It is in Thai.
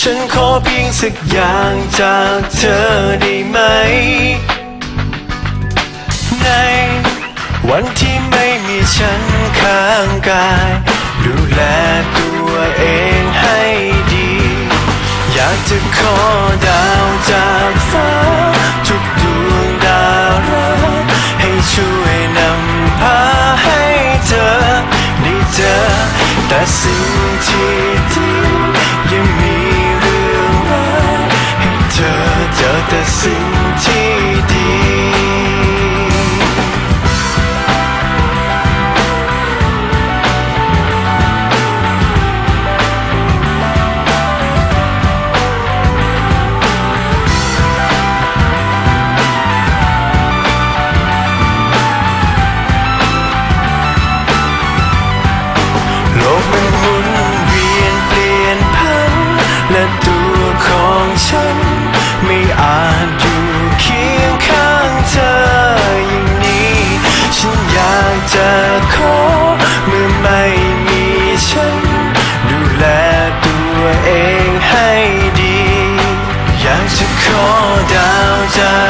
ฉันขอเพียงสักอย่างจากเธอได้ไหม ในวันที่ไม่มีฉันข้างกาย ดูแลตัวเองให้ดี อยากจะขอดาวจากฟ้า ทุกดวงดาวรักให้ช่วยนำพาให้เธอได้เจอแต่สิ่งที่ดียังมี แต่สิ่งที่ 到这。